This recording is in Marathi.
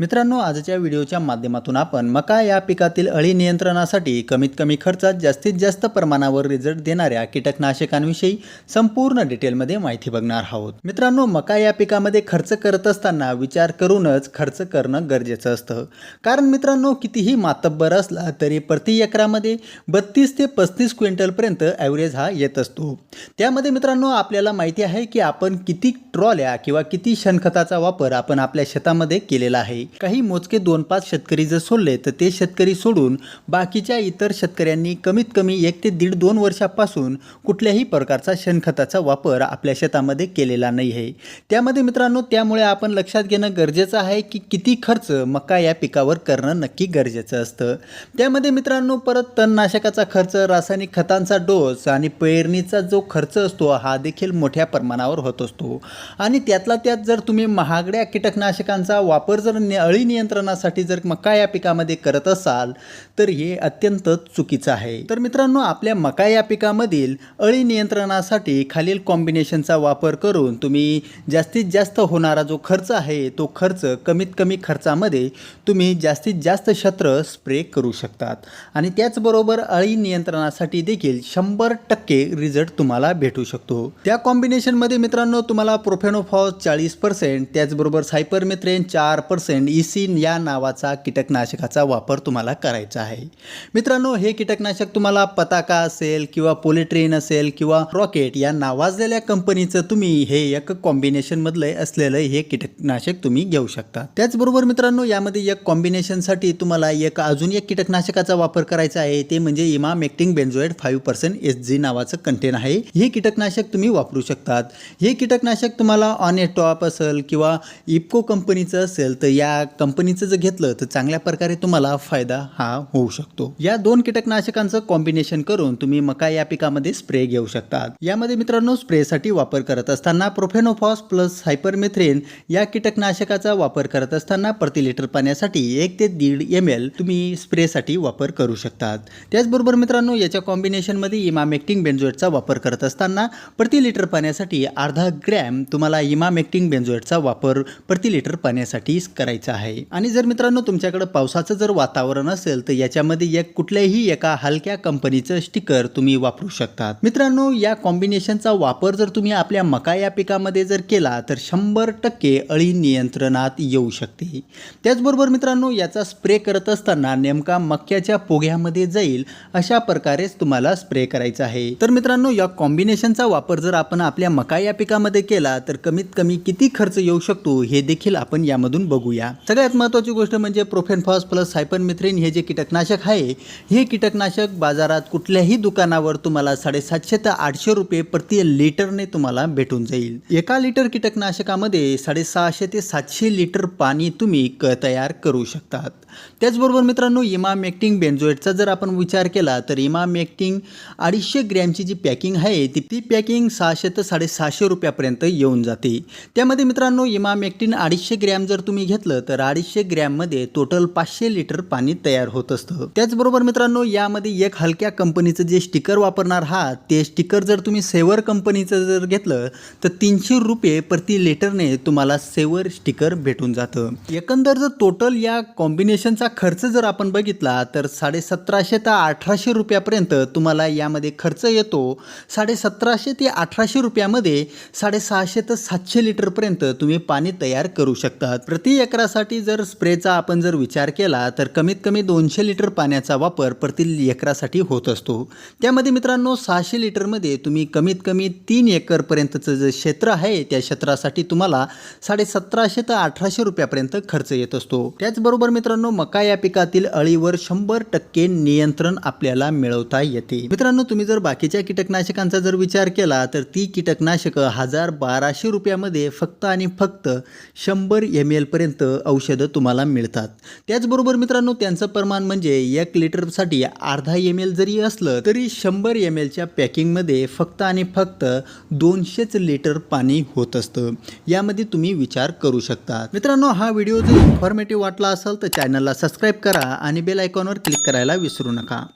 मित्रांनो आजच्या व्हिडिओच्या माध्यमातून आपण मका या पिकातील अळी नियंत्रणासाठी कमीत कमी खर्चात जास्तीत जास्त प्रमाणावर रिझल्ट देणाऱ्या कीटकनाशकांविषयी संपूर्ण डिटेलमध्ये माहिती बघणार आहोत. मित्रांनो मका या पिकामध्ये खर्च करत असताना विचार करूनच खर्च करणं गरजेचं असतं. कारण मित्रांनो कितीही मातब्बर असला तरी प्रति एकरामध्ये बत्तीस ते पस्तीस क्विंटलपर्यंत ॲव्हरेज हा येत असतो. त्यामध्ये मित्रांनो आपल्याला माहिती आहे की आपण किती ट्रॉल्या किंवा किती शेणखताचा वापर आपण आपल्या शेतामध्ये केलेला आहे. काही मोजके दोन पाच शेतकरी जर सोडले तर ते शेतकरी सोडून बाकीच्या इतर शेतकऱ्यांनी कमीत कमी एक ते दीड दोन वर्षापासून कुठल्याही प्रकारचा शेणखताचा वापर आपल्या शेतामध्ये केलेला नाही आहे त्यामध्ये मित्रांनो त्यामुळे आपण लक्षात घेणं गरजेचं आहे की किती खर्च मका या पिकावर करणं नक्की गरजेचं असतं. त्यामध्ये मित्रांनो परत तणनाशकाचा खर्च रासायनिक खतांचा डोस आणि पेरणीचा जो खर्च असतो हा देखील मोठ्या प्रमाणावर होत असतो. आणि त्यातला त्यात जर तुम्ही महागड्या कीटकनाशकांचा वापर जर नि- अळी नियंत्रणासाठी जर मका या पिकामध्ये करत असाल तर हे अत्यंत चुकीचं आहे. तर मित्रांनो आपल्या मका या पिकामधील अळी नियंत्रणासाठी खालील कॉम्बिनेशनचा वापर करून तुम्ही जास्तीत जास्त होणारा जो खर्च आहे तो खर्च कमीत कमी खर्चामध्ये तुम्ही जास्तीत जास्त क्षेत्र स्प्रे करू शकतात. आणि त्याचबरोबर अळी नियंत्रणासाठी देखील शंभर टक्के रिझल्ट तुम्हाला भेटू शकतो. त्या कॉम्बिनेशनमध्ये मित्रांनो तुम्हाला प्रोफेनोफॉस चाळीस पर्सेंट त्याचबरोबर सायपरमेथ्रेन चार पर्सेंट इसिन या नावाचा कीटकनाशकाचा वापर तुम्हाला करायचा आहे. मित्रांनो हे कीटकनाशक तुम्हाला पताका असेल किंवा पोलिट्रेन असेल किंवा रॉकेट या नावाजलेल्या कंपनीचं तुम्ही हे एक कॉम्बिनेशनमधलं असलेलं हे कीटकनाशक तुम्ही घेऊ शकता. त्याचबरोबर मित्रांनो यामध्ये एक कॉम्बिनेशनसाठी तुम्हाला एक अजून एक कीटकनाशकाचा वापर करायचा आहे. ते म्हणजे emamectin benzoate five percent S G नावाचं कंटेन आहे. हे कीटकनाशक तुम्ही वापरू शकतात. हे कीटकनाशक तुम्हाला ऑन ए टॉप असेल किंवा इप्को कंपनीचं असेल तर या कंपनीचं जर घेतलं तर चांगल्या प्रकारे तुम्हाला फायदा हा होऊ शकतो. या दोन कीटकनाशकांचं कॉम्बिनेशन करून तुम्ही मका या पिकामध्ये स्प्रे घेऊ शकतात. यामध्ये मित्रांनो स्प्रेसाठी वापर करत असताना प्रोफेनोफॉस प्लस हायपरमेथ्रेन या कीटकनाशकाचा वापर करत असताना प्रति लिटर पाण्यासाठी एक ते दीड एम एल तुम्ही स्प्रेसाठी वापर करू शकतात. त्याचबरोबर मित्रांनो याच्या कॉम्बिनेशनमध्ये इमामेक्टिंग बेन्झोएटचा वापर करत असताना प्रति लिटर पाण्यासाठी अर्धा ग्रॅम तुम्हाला इमामेक्टिंग बेन्झोएटचा वापर प्रति लिटर पाण्यासाठी करायचा आहे. आणि जर मित्रांनो तुमच्याकडे पावसाचं जर वातावरण असेल तर याच्यामध्ये एक कुठल्याही एका हलक्या कंपनीचं स्टिकर तुम्ही वापरू शकतात. मित्रांनो या कॉम्बिनेशनचा वापर जर तुम्ही आपल्या मका या पिकामध्ये जर केला तर शंभर टक्के अळी नियंत्रणात येऊ शकते. त्याचबरोबर मित्रांनो याचा स्प्रे करत असताना नेमका मक्याच्या पोघ्यामध्ये जाईल अशा प्रकारेच तुम्हाला स्प्रे करायचा आहे. तर मित्रांनो या कॉम्बिनेशनचा वापर जर आपण आपल्या मका या पिकामध्ये केला तर कमीत कमी किती खर्च येऊ शकतो हे देखील आपण यामधून बघूया. सगळ्यात महत्त्वाची गोष्ट म्हणजे प्रोफेनफॉस प्लस सायपनमिथ्रिन हे जे कीटकनाशक आहे हे कीटकनाशक बाजारात कुठल्याही दुकानावर तुम्हाला साडेसातशे ते आठशे रुपये प्रति लिटरने तुम्हाला भेटून जाईल. एका लिटर कीटकनाशकामध्ये साडेसहाशे ते सातशे लिटर पाणी तुम्ही क तयार करू शकतात. त्याचबरोबर मित्रांनो इमामेक्टिंग बेन्झोएटचा जर आपण विचार केला तर इमामेक्टिंग अडीचशे ग्रॅमची जी पॅकिंग आहे ती ती पॅकिंग सहाशे ते साडेसहाशे रुपयापर्यंत येऊन जाते. त्यामध्ये मित्रांनो इमामेक्टिन अडीचशे ग्रॅम जर तुम्ही घेतलं तर अडीचशे ग्रॅममध्ये टोटल पाचशे लिटर पाणी तयार होत असतं. त्याचबरोबर मित्रांनो यामध्ये एक हलक्या कंपनीचं जे स्टिकर वापरणार आहात ते स्टिकर जर तुम्ही सेवर कंपनीचं जर घेतलं तर तीनशे रुपये प्रति लिटरने तुम्हाला सेवर स्टिकर भेटून जातं. एकंदर जर टोटल या कॉम्बिनेशनचा खर्च जर आपण बघितला तर साडेसतराशे ते अठराशे रुपयापर्यंत तुम्हाला यामध्ये खर्च येतो. साडेसतराशे ते अठराशे रुपयामध्ये साडेसहाशे ते सातशे लिटरपर्यंत तुम्ही पाणी तयार करू शकतात. प्रति एकरा एकरासाठी जर स्प्रेचा आपण जर विचार केला तर कमीत कमी दोनशे लिटर पाण्याचा वापर प्रति एकरासाठी होत असतो. त्यामध्ये मित्रांनो सहाशे लिटरमध्ये तुम्ही कमीत कमी तीन एकरपर्यंतचं जे क्षेत्र आहे त्या क्षेत्रासाठी तुम्हाला साडेसतराशे ते अठराशे रुपयापर्यंत खर्च येत असतो. त्याचबरोबर मित्रांनो मका या पिकातील अळीवर शंभर टक्के नियंत्रण आपल्याला मिळवता येते. मित्रांनो तुम्ही जर बाकीच्या कीटकनाशकांचा जर विचार केला तर ती कीटकनाशकं हजार बाराशे रुपयामध्ये फक्त आणि फक्त शंभर एम एलपर्यंत औषधं तुम्हाला मिळतात. त्याचबरोबर मित्रांनो त्यांचं प्रमाण म्हणजे एक लिटरसाठी अर्धा एम एल जरी असलं तरी शंभर एम एलच्या पॅकिंगमध्ये फक्त आणि फक्त दोनशेच लिटर पाणी होत असतं. यामध्ये तुम्ही विचार करू शकता. मित्रांनो हा व्हिडिओ जर इन्फॉर्मेटिव्ह वाटला असेल तर चॅनलला सबस्क्राईब करा आणि बेल आयकॉनवर क्लिक करायला विसरू नका.